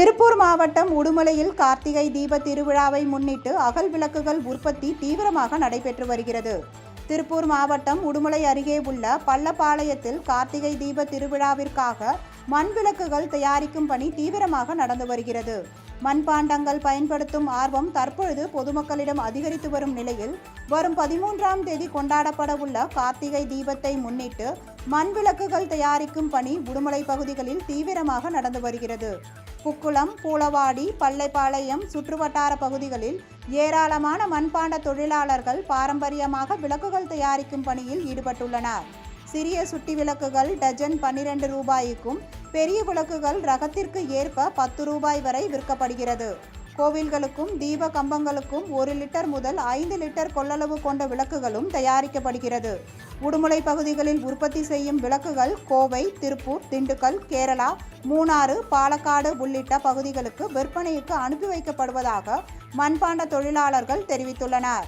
திருப்பூர் மாவட்டம் உடுமலையில் கார்த்திகை தீப திருவிழாவை முன்னிட்டு அகல் விளக்குகள் உற்பத்தி தீவிரமாக நடைபெற்று வருகிறது. திருப்பூர் மாவட்டம் உடுமலை அருகே உள்ள பள்ளப்பாளையத்தில் கார்த்திகை தீப திருவிழாவிற்காக மண் விளக்குகள் தயாரிக்கும் பணி தீவிரமாக நடந்து வருகிறது. மண்பாண்டங்கள் பயன்படுத்தும் ஆர்வம் தற்பொழுது பொதுமக்களிடம் அதிகரித்து வரும் நிலையில் வரும் பதிமூன்றாம் தேதி கொண்டாடப்பட உள்ள கார்த்திகை தீபத்தை முன்னிட்டு மண் விளக்குகள் தயாரிக்கும் பணி உடுமலை பகுதிகளில் தீவிரமாக நடந்து வருகிறது. புக்குளம் பூளவாடி பள்ளைப்பாளையம் சுற்றுவட்டார பகுதிகளில் ஏராளமான மண்பாண்ட தொழிலாளர்கள் பாரம்பரியமாக விளக்குகள் தயாரிக்கும் பணியில் ஈடுபட்டுள்ளனர். சிறிய சுட்டி விளக்குகள் டஜன் பன்னிரண்டு ரூபாய்க்கும் பெரிய விளக்குகள் ரகத்திற்கு ஏற்ப பத்து ரூபாய் வரை விற்கப்படுகிறது. கோவில்களுக்கும் தீப கம்பங்களுக்கும் ஒரு லிட்டர் முதல் ஐந்து லிட்டர் கொள்ளளவு கொண்ட விளக்குகளும் தயாரிக்கப்படுகிறது. உடுமலை பகுதிகளில் உற்பத்தி செய்யும் விளக்குகள் கோவை திருப்பூர் திண்டுக்கல் கேரளா மூணாறு பாலக்காடு உள்ளிட்ட பகுதிகளுக்கு விற்பனைக்கு அனுப்பி வைக்கப்படுவதாக மண்பாண்ட தொழிலாளர்கள் தெரிவித்துள்ளனர்.